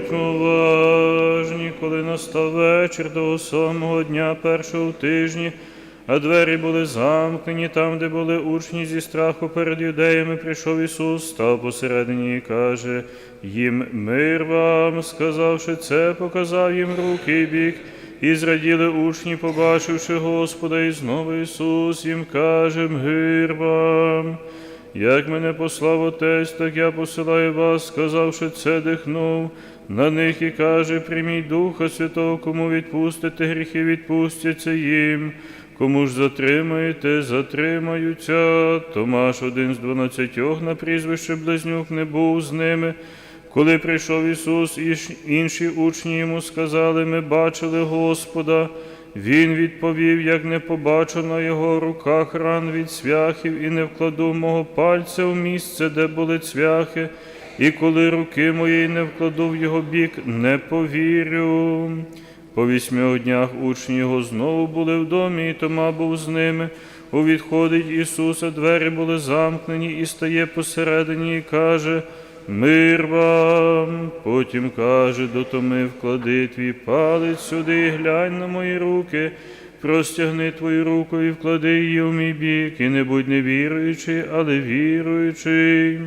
Будьмо уважні, коли настав вечір до самого дня першого тижні, а двері були замкнені там, де були учні зі страху перед юдеями, прийшов Ісус, став посередині і каже, їм мир вам, сказавши це, показав їм руки і бік. І зраділи учні, побачивши Господа, і знову Ісус їм каже, мир вам. Як мене послав Отець, так я посилаю вас, сказавши це, дихнув на них і каже, прийміть Духа Святого, кому відпустите гріхи, відпустяться їм. Кому ж затримаєте, затримаються. Томаш, один з дванадцятьох на прізвище Близнюк, не був з ними. Коли прийшов Ісус, інші учні йому сказали, ми бачили Господа. Він відповів, як не побачу на його руках ран від цвяхів, і не вкладу мого пальця в місце, де були цвяхи, і коли руки моєї не вкладу в його бік, не повірю. По вісьмох днях учні його знову були в домі, і Тома був з ними. У відходить Ісуса, двері були замкнені, і стає посередині, і каже, Мир вам, потім каже до Томи, вклади твій палець сюди, і глянь на мої руки, простягни твою руку і вклади її в мій бік, і не будь невіруючий, але віруючий.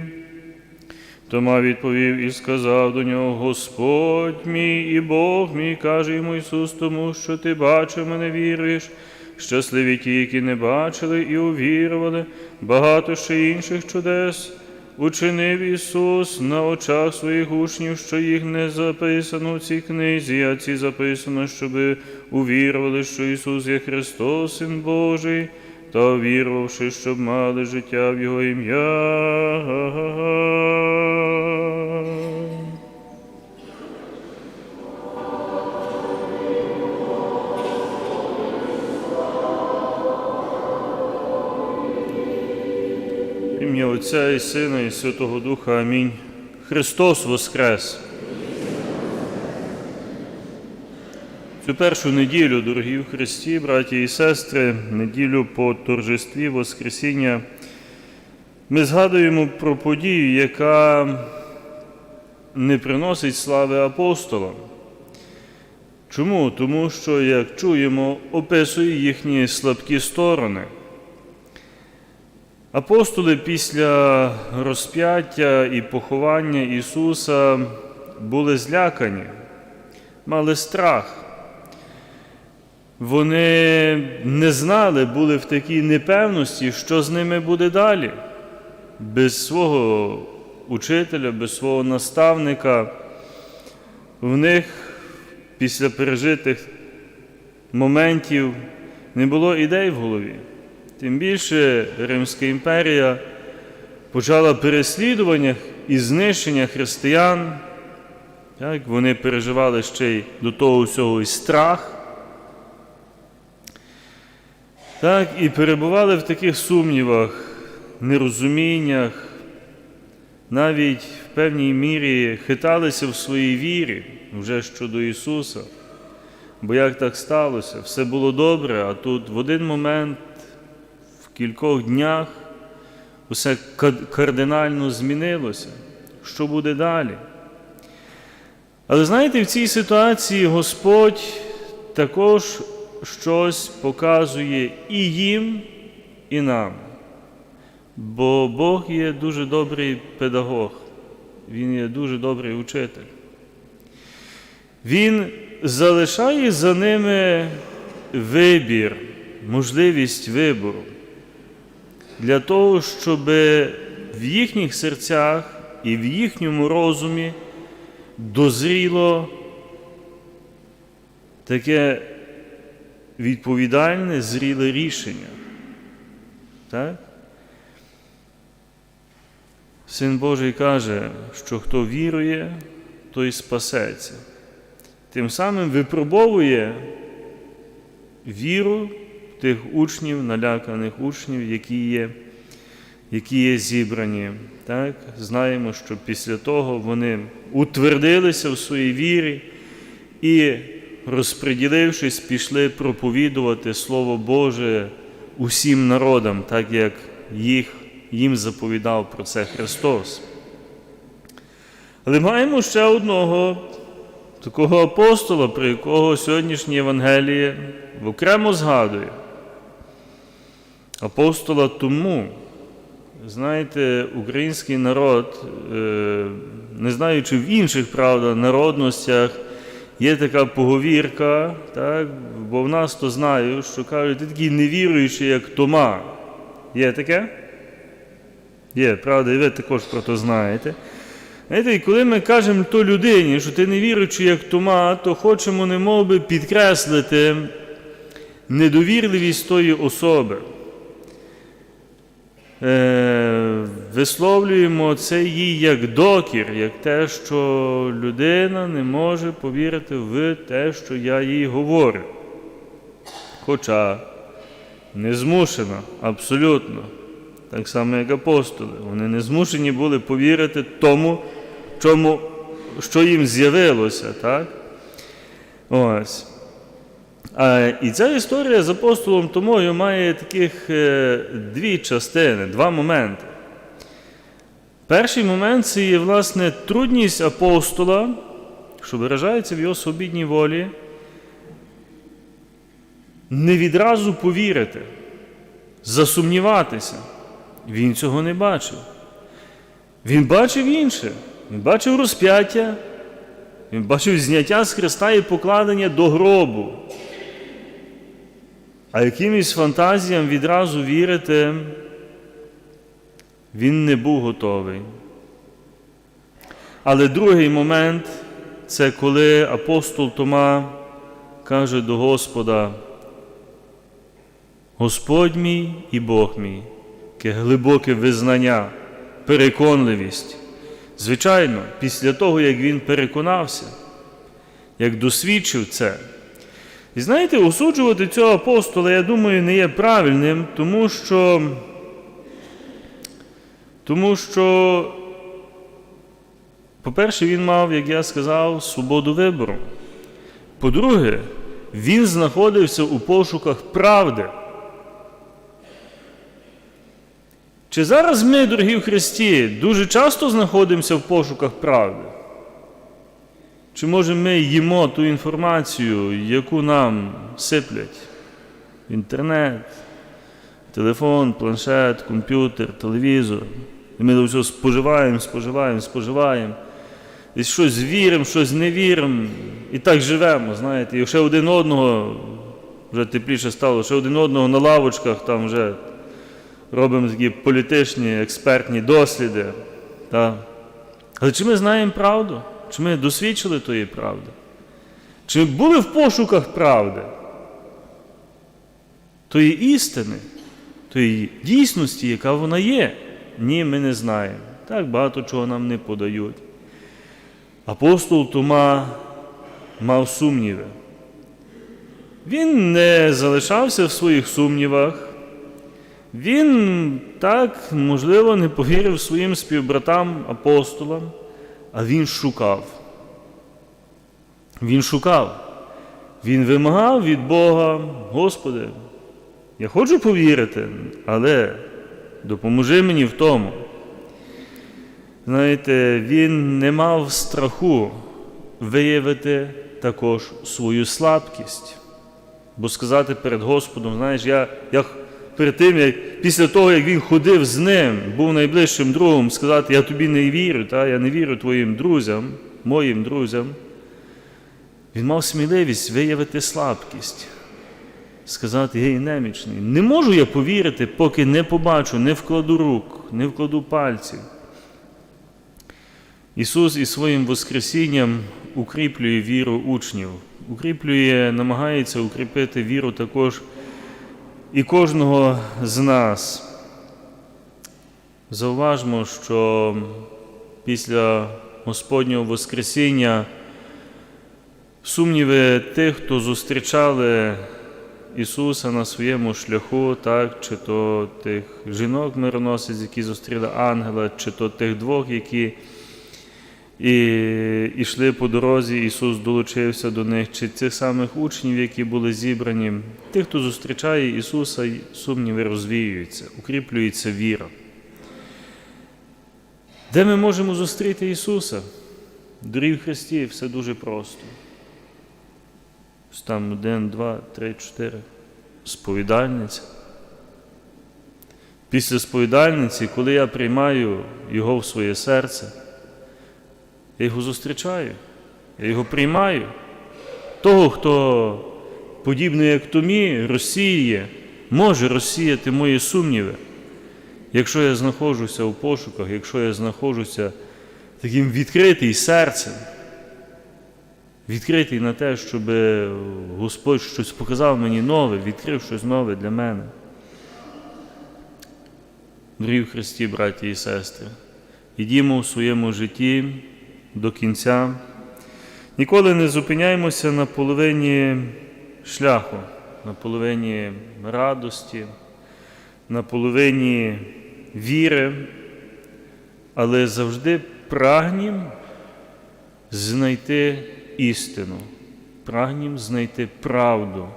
Тома відповів і сказав до нього, Господь мій і Бог мій, каже йому Ісус, тому що ти бачив мене, віруєш. Щасливі ті, які не бачили і увірували, багато ще інших чудес. Учинив Ісус на очах своїх учнів, що їх не записано в цій книзі, а ці записано, щоби увірували, що Ісус є Христос, Син Божий, та увірувавши, щоб мали життя в Його ім'я. Ім'я Отця і Сина, і Святого Духа. Амінь. Христос Воскрес! Цю першу неділю, дорогі в Христі, браті і сестри, неділю по торжестві Воскресіння, ми згадуємо про подію, яка не приносить слави апостолам. Чому? Тому що, як чуємо, описує їхні слабкі сторони. Апостоли після розп'яття і поховання Ісуса були злякані, мали страх. Вони не знали, були в такій непевності, що з ними буде далі. Без свого учителя, без свого наставника. В них після пережитих моментів не було ідей в голові. Тим більше Римська імперія почала переслідування і знищення християн. Так, Вони переживали ще й до того всього і страх. Так, І перебували в таких сумнівах, нерозуміннях, навіть в певній мірі хиталися в своїй вірі вже щодо Ісуса. Бо як так сталося? Все було добре, а тут в один момент кількох днях усе кардинально змінилося. Що буде далі? Але знаєте, в цій ситуації Господь також щось показує і їм, і нам. Бо Бог є дуже добрий педагог, Він є дуже добрий учитель. Він залишає за ними вибір, можливість вибору для того, щоб в їхніх серцях і в їхньому розумі дозріло таке відповідальне, зріле рішення. Так? Син Божий каже, що хто вірує, той спасеться. Тим самим випробовує віру тих учнів, наляканих учнів, які є які є зібрані. Так? Знаємо, що після того вони утвердилися в своїй вірі і, розподілившись, пішли проповідувати Слово Боже усім народам, так як їх, їм заповідав про це Христос. Але маємо ще одного такого апостола, про якого сьогоднішнє Євангеліє окремо згадує. Апостола тому, знаєте, український народ, е, не знаю, чи в інших правда, народностях є така поговірка, так? бо в нас то знаю, що кажуть, ти такий невіруючий, як Тома. Є таке? Є, правда, і ви також про то знаєте. Знаєте, і коли ми кажемо то людині, що ти не віруючий, як Тома, то хочемо немов би підкреслити недовірливість тої особи. Е, висловлюємо це їй як докір, як те, що людина не може повірити в те, що я їй говорю. Хоча не змушена абсолютно, так само, як апостоли. Вони не змушені були повірити тому, чому, що їм з'явилося. так? Ось. І ця історія з апостолом Томою має таких е, дві частини, два моменти. Перший момент це є, власне, трудність апостола, що виражається в його свобідній волі, не відразу повірити, засумніватися. Він цього не бачив. Він бачив інше. Він бачив розп'яття, він бачив зняття з Христа і покладення до гробу. А якимось фантазіям відразу вірити він не був готовий. Але другий момент це коли апостол Тома каже до Господа, Господь мій і Бог мій, яке глибоке визнання, переконливість. Звичайно, після того, як він переконався, як досвідчив це. І знаєте, осуджувати цього апостола, я думаю, не є правильним, тому що, тому що, по-перше, він мав, як я сказав, свободу вибору. По-друге, він знаходився у пошуках правди. Чи зараз ми, дорогі в Христі, дуже часто знаходимося в пошуках правди? Чи може ми їмо ту інформацію, яку нам сиплять? Інтернет, телефон, планшет, комп'ютер, телевізор. І ми до всього споживаємо, споживаємо, споживаємо. І щось віримо, щось не віримо. І так живемо, знаєте. І ще один одного, вже тепліше стало, ще один одного на лавочках там вже робимо такі політичні, експертні досліди. Та. Але чи ми знаємо правду? Чи ми досвідчили тої правди? Чи були в пошуках правди? Тої істини, тої дійсності, яка вона є? Ні, ми не знаємо. Так багато чого нам не подають. Апостол Тома мав сумніви. Він не залишався в своїх сумнівах. Він так, можливо, не повірив своїм співбратам апостолам, а він шукав. Він шукав. Він вимагав від Бога, Господи, я хочу повірити, але допоможи мені в тому. Знаєте, він не мав страху виявити також свою слабкість. Бо сказати перед Господом, знаєш, я, я перед тим, як після того, як він ходив з ним, був найближчим другом, сказати, я тобі не вірю, та, я не вірю твоїм друзям, моїм друзям. Він мав сміливість виявити слабкість, сказати, гей, немічний. Не можу я повірити, поки не побачу, не вкладу рук, не вкладу пальців. Ісус із своїм Воскресінням укріплює віру учнів, укріплює, намагається укріпити віру також і кожного з нас. Зауважмо, що після Господнього Воскресіння сумніви тих, хто зустрічали Ісуса на своєму шляху, так, чи то тих жінок мироносець, які зустріли ангела, чи то тих двох, які і йшли по дорозі, Ісус долучився до них, чи цих самих учнів, які були зібрані, тих, хто зустрічає Ісуса, сумніви розвіюються, укріплюється віра. Де ми можемо зустріти Ісуса? Дорі в Христі все дуже просто. Там один, два, три, чотири. Сповідальниця. Після сповідальниці, коли я приймаю його в своє серце, я його зустрічаю, я його приймаю. Того, хто, подібний як Томі, розсіє, може розсіяти мої сумніви. Якщо я знаходжуся у пошуках, якщо я знаходжуся таким відкритий серцем, відкритий на те, щоб Господь щось показав мені нове, відкрив щось нове для мене. Дорогі в Христі, браті і сестри, ідімо у своєму житті до кінця. Ніколи не зупиняємося на половині шляху, на половині радості, на половині віри, але завжди прагнім знайти істину, прагнім знайти правду,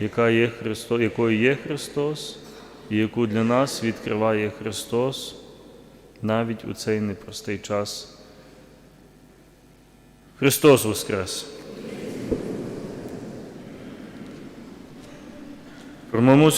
яка є Христо, якою є Христос, і яку для нас відкриває Христос навіть у цей непростий час. Христос Воскрес! Промовимо